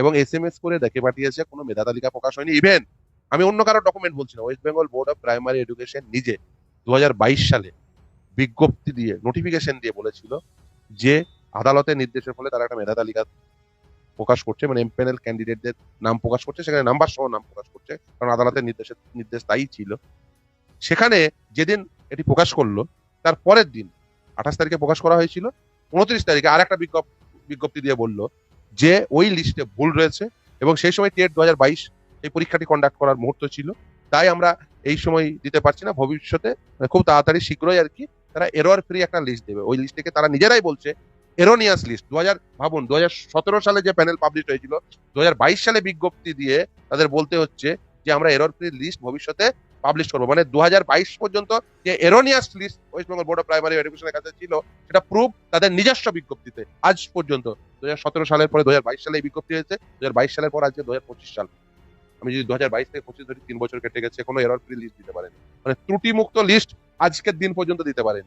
এবং S M S করে দেখে পাঠিয়েছে, কোনো মেধা তালিকা প্রকাশ হয়নি। ইভেন আমি অন্য কারও ডকুমেন্ট বলছি না West Bengal Board of Primary Education নিজে দুই হাজার বাইশ সালে বিজ্ঞপ্তি দিয়ে নোটিফিকেশন দিয়ে বলেছিল যে আদালতের নির্দেশের ফলে তারা একটা মেধা তালিকা প্রকাশ করছে মানে এমপ্যানেল ক্যান্ডিডেটদের নাম প্রকাশ করছে, সেখানে নাম্বার সহ নাম প্রকাশ করছে, কারণ আদালতের নির্দেশের নির্দেশ তাই ছিল। সেখানে যেদিন এটি প্রকাশ করল, তার পরের দিন আঠাশ তারিখে প্রকাশ করা হয়েছিল, উনত্রিশ তারিখে আর একটা বিজ্ঞপ্তি দিয়ে বলল যে ওই লিস্টে ভুল রয়েছে এবং সেই সময় টেট দু এই পরীক্ষাটি কন্ডাক্ট করার মুহূর্ত ছিল। তাই আমরা এই সময় দিতে পারছি না। ভবিষ্যতে খুব তাড়াতাড়ি শীঘ্রই আর কি তারা এরর ফ্রি একটা লিস্ট দেবে। ওই লিস্টটিকে তারা নিজেরাই বলছে এরোনিয়াস লিস্ট দু ভাবুন দু সালে যে প্যানেল পাবলিশ হয়েছিল দু হাজার বাইশ সালে বিজ্ঞপ্তি দিয়ে তাদের বলতে হচ্ছে যে, আমরা এরর ফ্রি লিস্ট ভবিষ্যতে পাবলিশ করব। মানে দু হাজার বাইশ পর্যন্ত যে erroneous list West Bengal Board of Primary এডুকেশনের কাছে ছিল, সেটা প্রুফ তাদের নিজস্ব বিজ্ঞপ্তিতে আজ পর্যন্ত। দু হাজার সতেরো সালের পরে দু হাজার বাইশ সালে এই বিজ্ঞপ্তি হয়েছে দুহাজার বাইশ সালের পর আজকে দু হাজার পঁচিশ সাল। আমি যদি দু হাজার বাইশ থেকে পঁচিশ ধরি, তিন বছর কেটে গেছে, কোনো এরর ফ্রি লিস্ট দিতে পারেনি। মানে ত্রুটিমুক্ত লিস্ট আজকের দিন পর্যন্ত দিতে পারেনি।